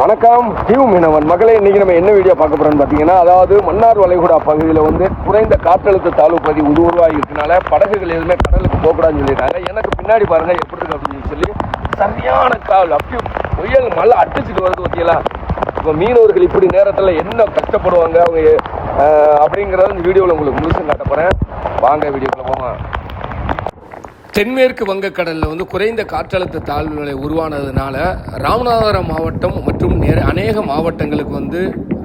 வணக்கம். டியூ மீனவன் மகளே இன்னைக்கு நம்ம என்ன வீடியோ பார்க்க போறோம்னு பார்த்தீங்கன்னா அதாவது மன்னார் வளைகுடா பகுதியில் வந்து குறைந்த காற்றழுத்த தாழ்வு பகுதி உருவாகி படகுகள் எதுவுமே கடலுக்கு போகக்கூடாதுன்னு சொல்லியிருக்காங்க. எனக்கு பின்னாடி பாருங்க எப்படி இருக்கு அப்படின்னு சொல்லி சரியான கால் அப்படியே புயல் மழை அடிச்சுட்டு வருது பார்த்தீங்களா இப்போ மீனவர்கள் இப்படி நேரத்தில் என்ன கஷ்டப்படுவாங்க அவங்க அப்படிங்கிறத இந்த வீடியோவில் உங்களுக்கு முழுசும் காட்ட போகிறேன் வாங்க வீடியோக்குள்ள போவோம். தென்மேற்கு வங்கக்கடலில் வந்து குறைந்த காற்றழுத்த தாழ்வு நிலை உருவானதுனால ராமநாதபுரம் மாவட்டம் மற்றும் நேர அநேக மாவட்டங்களுக்கு வந்து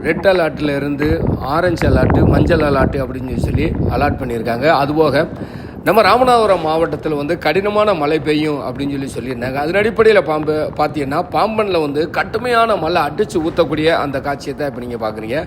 ரெட் அலர்ட்டில் இருந்து ஆரஞ்சு அலர்ட்டு மஞ்சள் அலர்ட்டு அப்படின்னு சொல்லி அலர்ட் பண்ணியிருக்காங்க. அதுபோக நம்ம ராமநாதபுரம் மாவட்டத்தில் வந்து கடினமான மழை பெய்யும் அப்படின்னு சொல்லி சொல்லியிருந்தாங்க. அதன் அடிப்படையில் பாம்பு பார்த்தீங்கன்னா பாம்பனில் வந்து கட்டுமையான மழை அடித்து ஊற்றக்கூடிய அந்த காட்சியை தான் இப்போ நீங்கள் பார்க்குறீங்க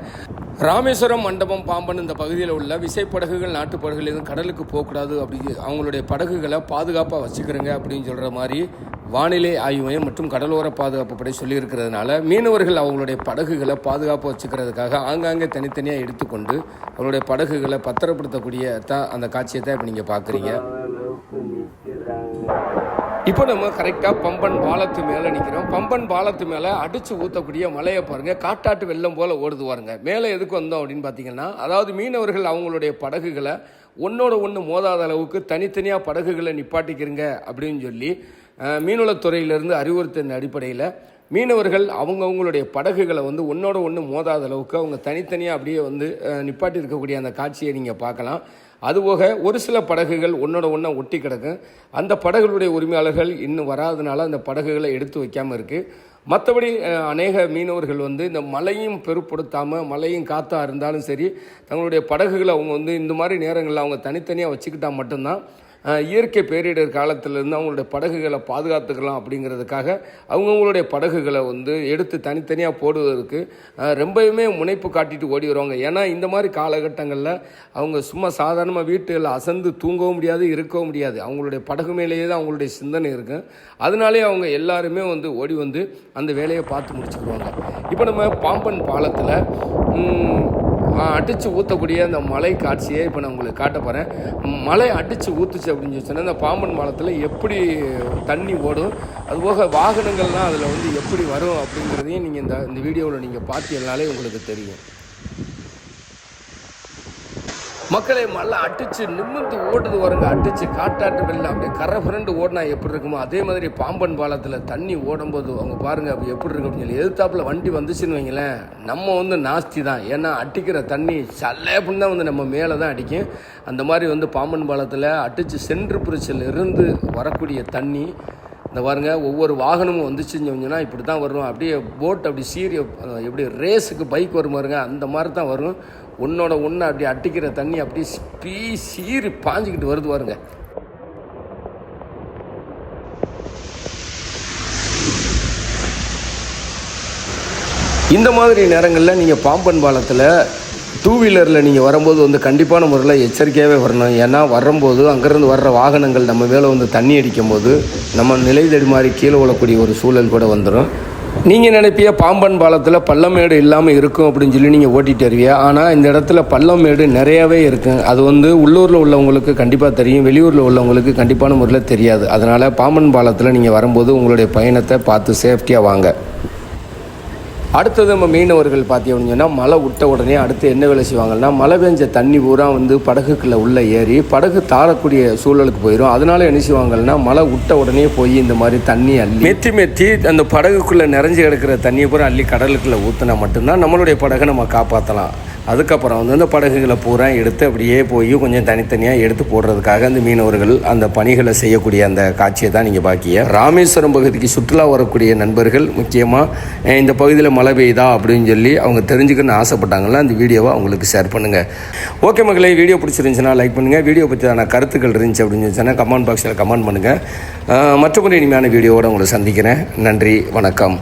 ராமேஸ்வரம் மண்டபம் பாம்பன் இந்த பகுதியில் உள்ள விசைப்படகுகள் நாட்டுப்படகுகள் எதுவும் கடலுக்கு போகக்கூடாது அப்படி அவங்களுடைய படகுகளை பாதுகாப்பாக வச்சுக்கிறங்க அப்படின்னு சொல்கிற மாதிரி வானிலை ஆய்வு மையம் மற்றும் கடலோர பாதுகாப்பு படை சொல்லியிருக்கிறதுனால மீனவர்கள் அவங்களுடைய படகுகளை பாதுகாப்பாக வச்சுக்கிறதுக்காக ஆங்காங்கே தனித்தனியாக எடுத்துக்கொண்டு அவங்களுடைய படகுகளை பத்திரப்படுத்தக்கூடிய தான் அந்த காட்சியை தான் இப்போ நீங்கள் பார்க்குறீங்க இப்போ நம்ம கரெக்டாக பம்பன் பாலத்து மேலே நிற்கிறோம் பம்பன் பாலத்து மேலே அடித்து ஊற்றக்கூடிய மலையை பாருங்கள் காட்டாட்டு வெள்ளம் போல் ஓடுது பாருங்க. மேலே எதுக்கு வந்தோம் அப்படின்னு பார்த்தீங்கன்னா அதாவது மீனவர்கள் அவங்களுடைய படகுகளை ஒன்றோட ஒன்று மோதாத அளவுக்கு தனித்தனியாக படகுகளை நிப்பாட்டிக்கிறங்க அப்படின்னு சொல்லி அஹ், மீன்வளத்துறையிலிருந்து அறிவுறுத்தின அடிப்படையில் மீனவர்கள் அவங்கவுங்களுடைய படகுகளை வந்து ஒன்றோட ஒன்று மோதாத அளவுக்கு அவங்க தனித்தனியாக அப்படியே வந்து நிப்பாட்டி இருக்கக்கூடிய அந்த காட்சியை நீங்கள் பார்க்கலாம். அதுபோக ஒரு சில படகுகள் ஒன்றோட ஒன்றா ஒட்டி கிடக்கும். அந்த படகுகளுடைய உரிமையாளர்கள் இன்னும் வராதனால அந்த படகுகளை எடுத்து வைக்காமல் இருக்குது மற்றபடி அநேக மீனவர்கள் வந்து இந்த மழையும் பெருப்படுத்தாமல் மழையும் காற்றாக இருந்தாலும் சரி தங்களுடைய படகுகளை அவங்க வந்து இந்த மாதிரி நேரங்களில் அவங்க தனித்தனியாக வச்சுக்கிட்டால் மட்டும்தான் இயற்கை பேரிடர் காலத்திலிருந்து அவங்களுடைய படகுகளை பாதுகாத்துக்கலாம் அப்படிங்கிறதுக்காக அவங்கவுங்களுடைய படகுகளை வந்து எடுத்து தனித்தனியாக போடுவதற்கு ரொம்பவுமே முனைப்பு காட்டிட்டு ஓடி வருவாங்க. ஏன்னா இந்த மாதிரி காலகட்டங்களில் அவங்க சும்மா சாதாரணமாக வீட்டில் அசந்து தூங்கவும் முடியாது இருக்கவும் முடியாது. அவங்களுடைய படகு மேலேயே தான் அவங்களுடைய சிந்தனை இருக்கும் அதனாலே அவங்க எல்லாருமே வந்து ஓடி வந்து அந்த வேலையை பார்த்து முடிச்சுக்குவாங்க இப்போ நம்ம பாம்பன் பாலத்தில் அடித்து ஊற்றக்கூடிய அந்த மலை காட்சியை இப்போ நான் உங்களுக்கு காட்ட போகிறேன் மலை அடித்து ஊற்றுச்சு அப்படின்னு சொல்லி சொன்னால் இந்த பாம்பன் பாலத்தில் எப்படி தண்ணி ஓடும் அதுபோக வாகனங்கள்லாம் அதில் வந்து எப்படி வரும் அப்படிங்கிறதையும் நீங்கள் இந்த இந்த வீடியோவில் நீங்கள் பார்த்தீங்கனாலே உங்களுக்கு தெரியும். மக்களை மழை அடிச்சு நிமிர்ந்து ஓடுது வருங்க அடிச்சு காட்டாட்டு வெளில அப்படியே கரை புரண்டு ஓடினா எப்படி இருக்குமோ அதே மாதிரி பாம்பன் பாலத்தில் தண்ணி ஓடும்போது அவங்க பாருங்க அப்படி எப்படி இருக்கு அப்படின்னு சொல்லி எதிர்த்தாப்புல வண்டி வந்துச்சுன்னு வைங்களேன் நம்ம வந்து நாஸ்தி தான். ஏன்னா அடிக்கிற தண்ணி சல்லேப்புன்னு தான் வந்து நம்ம மேலே தான் அடிக்கும். அந்த மாதிரி வந்து பாம்பன் பாலத்தில் அடிச்சு சென்று பிரிச்சில் இருந்து வரக்கூடிய தண்ணி இந்த பாருங்க ஒவ்வொரு வாகனமும் வந்துச்சுன்னு சொன்னீங்கன்னா இப்படி தான் வரும் அப்படியே போட் அப்படி சீரிய எப்படி ரேஸுக்கு பைக் வரும் பாருங்க அந்த மாதிரி தான் வரும் ஒன்றோட ஒன்று அப்படி அட்டிக்கிற தண்ணி அப்படி ஸ்பீ சீறி பாஞ்சிக்கிட்டு வருது பாருங்க. இந்த மாதிரி நேரங்களில் நீங்கள் பாம்பன் பாலத்தில் டூ வீலரில் நீங்கள் வரும்போது வந்து கண்டிப்பான முறையில் எச்சரிக்கையாகவே வரணும். ஏன்னா வரும்போது அங்கேருந்து வர்ற வாகனங்கள் நம்ம மேலே வந்து தண்ணி அடிக்கும் போது நம்ம நிலை தடுமாறி கீழே விழக்கூடிய ஒரு சூழல் கூட வந்துடும் நீங்கள் நினைப்பிய பாம்பன் பாலத்தில் பள்ளமேடு இல்லாமல் இருக்கும் அப்படின்னு சொல்லி நீங்கள் ஓட்டிகிட்டு வருவியா? ஆனால் இந்த இடத்துல பள்ளமேடு நிறையாவே இருக்குது அது வந்து உள்ளூரில் உள்ளவங்களுக்கு கண்டிப்பாக தெரியும். வெளியூரில் உள்ளவங்களுக்கு கண்டிப்பான முறையில் தெரியாது. அதனால் பாம்பன் பாலத்தில் நீங்கள் வரும்போது உங்களுடைய பயணத்தை பார்த்து சேஃப்டியாக வாங்க. அடுத்தது நம்ம மீனவர்கள் பார்த்தீங்கன்னு சொன்னால் மழை விட்ட உடனே அடுத்து என்ன வேலை செய்வாங்கன்னா மழை பெஞ்ச தண்ணி பூரா வந்து படகுக்குள்ளே உள்ளே ஏறி படகு தாழக்கூடிய சூழலுக்கு போயிடும் அதனால என்ன செய்வாங்கன்னா மழை விட்ட உடனே போய் இந்த மாதிரி தண்ணி அள்ளி மெத்தி மெத்தி அந்த படகுக்குள்ளே நிறைஞ்சு கிடக்கிற தண்ணியை பூரா அள்ளி கடலுக்குள்ளே ஊற்றினா மட்டும்தான் நம்மளுடைய படகை நம்ம காப்பாற்றலாம் அதுக்கப்புறம் வந்து அந்த படகுகளை பூரா எடுத்து அப்படியே போய் கொஞ்சம் தனித்தனியாக எடுத்து போடுறதுக்காக அந்த மீனவர்கள் அந்த பணிகளை செய்யக்கூடிய அந்த காட்சியை தான் நீங்கள் பாக்கிய. ராமேஸ்வரம் பகுதிக்கு சுற்றுலா வரக்கூடிய நண்பர்கள் முக்கியமாக இந்த பகுதியில் மழை பெய்யுதா? அப்படின்னு சொல்லி அவங்க தெரிஞ்சுக்கணும்னு ஆசைப்பட்டாங்களா? அந்த வீடியோவை அவங்களுக்கு ஷேர் பண்ணுங்கள் ஓகே மக்களே வீடியோ பிடிச்சிருந்துச்சுன்னா லைக் பண்ணுங்கள் வீடியோ பற்றியான கருத்துக்கள் இருந்துச்சு அப்படின்னு சொன்னால் கமெண்ட் பாக்ஸில் கமெண்ட் பண்ணுங்கள் மற்றபடி இனிமையான வீடியோவோட உங்களை சந்திக்கிறேன். நன்றி வணக்கம்.